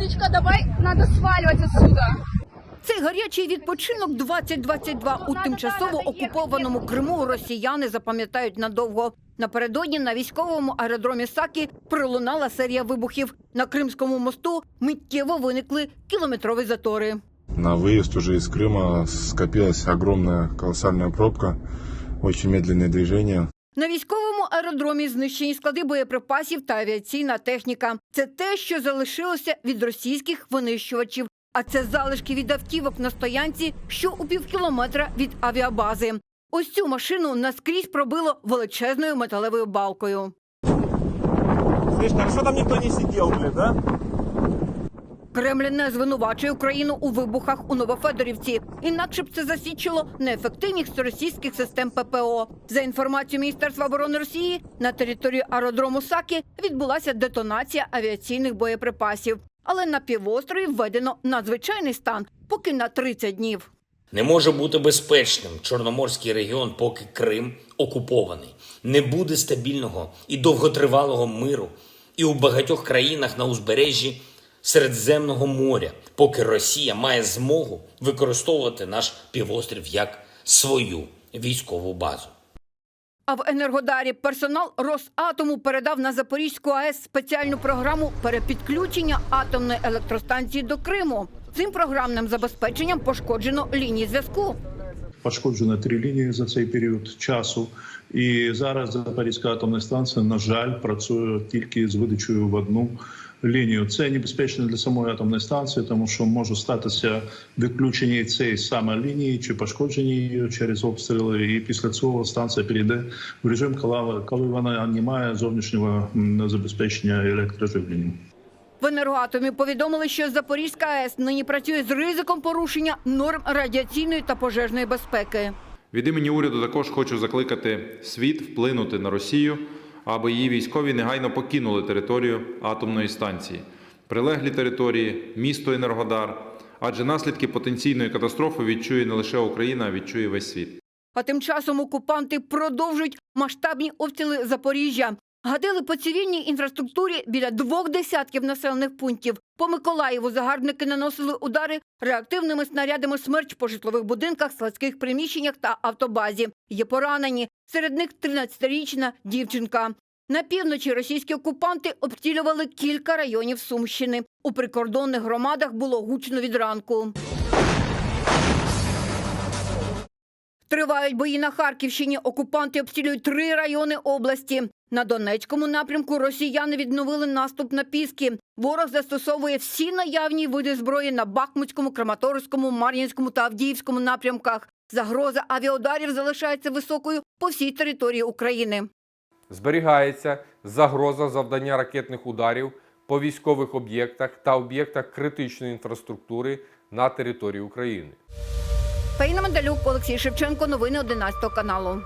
Юлечка, давай, надо сваливать отсюда. Цей гарячий відпочинок 2022 у тимчасово окупованому Криму росіяни запам'ятають надовго. Напередодні на військовому аеродромі Сакі пролунала серія вибухів. На Кримському мосту миттєво виникли кілометрові затори. На выезд уже из Крыма скопилась огромная колоссальная пробка, очень медленное движение. На військовому аеродромі знищені склади боєприпасів та авіаційна техніка. Це те, що залишилося від російських винищувачів. А це залишки від автівок на стоянці, що у півкілометра від авіабази. Ось цю машину наскрізь пробило величезною металевою балкою. Слышь, хорошо там никто не сидел, блин, да? Кремль не звинувачує Україну у вибухах у Новофедорівці. Інакше б це засвідчило неефективність російських систем ППО. За інформацією Міністерства оборони Росії, на території аеродрому Сакі відбулася детонація авіаційних боєприпасів. Але на півострові введено надзвичайний стан, поки на 30 днів. Не може бути безпечним Чорноморський регіон, поки Крим окупований. Не буде стабільного і довготривалого миру і у багатьох країнах на узбережжі Середземного моря, поки Росія має змогу використовувати наш півострів як свою військову базу. А в Енергодарі персонал Росатому передав на Запорізьку АЕС спеціальну програму перепідключення атомної електростанції до Криму. Цим програмним забезпеченням пошкоджено лінії зв'язку. Пошкоджено три лінії за цей період часу. І зараз Запорізька атомна станція, на жаль, працює тільки з видачею в одну лінію. Це небезпечно для самої атомної станції, тому що може статися відключення і цієї саме лінії чи пошкодження її через обстріли. І після цього станція перейде в режим, коли, вона не має зовнішнього забезпечення електроживленням. В енергоатомі повідомили, що Запорізька АЕС нині працює з ризиком порушення норм радіаційної та пожежної безпеки. Від імені уряду також хочу закликати світ вплинути на Росію, аби її військові негайно покинули територію атомної станції, прилеглі території, місто Енергодар, адже наслідки потенційної катастрофи відчує не лише Україна, а відчує весь світ. А тим часом окупанти продовжують масштабні обстріли Запоріжжя. Гадили по цивільній інфраструктурі біля двох десятків населених пунктів. По Миколаєву загарбники наносили удари реактивними снарядами смерч по житлових будинках, складських приміщеннях та автобазі. Є поранені. Серед них 13-річна дівчинка. На півночі російські окупанти обстрілювали кілька районів Сумщини. У прикордонних громадах було гучно від ранку. Тривають бої на Харківщині. Окупанти обстрілюють три райони області. На Донецькому напрямку росіяни відновили наступ на Піски. Ворог застосовує всі наявні види зброї на Бахмутському, Краматорському, Мар'їнському та Авдіївському напрямках. Загроза авіаударів залишається високою по всій території України. Зберігається загроза завдання ракетних ударів по військових об'єктах та об'єктах критичної інфраструктури на території України. Фейна Мандалюк, Олексій Шевченко. Новини 11 каналу.